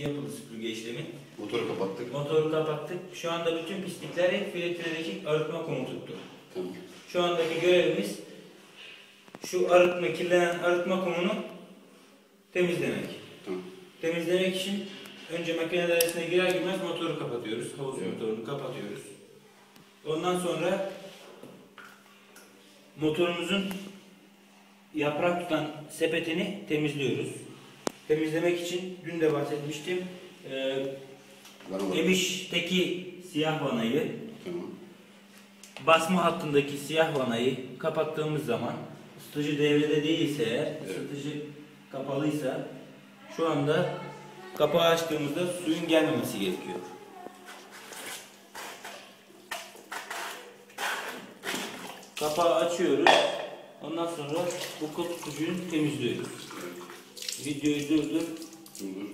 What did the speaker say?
yapıldı süpürge işlemi. Motoru kapattık. Motoru kapattık. Şu anda bütün pislikleri filtredeki arıtma kumu tuttu. Tamam. Şu andaki görevimiz şu arıtma, kirlenen arıtma kumunu temizlemek. Tamam. Temizlemek için önce makine dairesine girer girmez motoru kapatıyoruz. Havuz Evet. motorunu kapatıyoruz. Ondan sonra motorumuzun yaprak tutan sepetini temizliyoruz. Temizlemek için dün de bahsetmiştim. Ee. Emiş'teki siyah vanayı, Tamam. basma hattındaki siyah vanayı kapattığımız zaman ısıtıcı devrede değilse eğer, Evet. ısıtıcı kapalıysa şu anda kapağı açtığımızda suyun gelmemesi gerekiyor. Kapağı açıyoruz. Ondan sonra bu kol tutucuyu temizliyoruz. Videoyu durdur. Dur dur.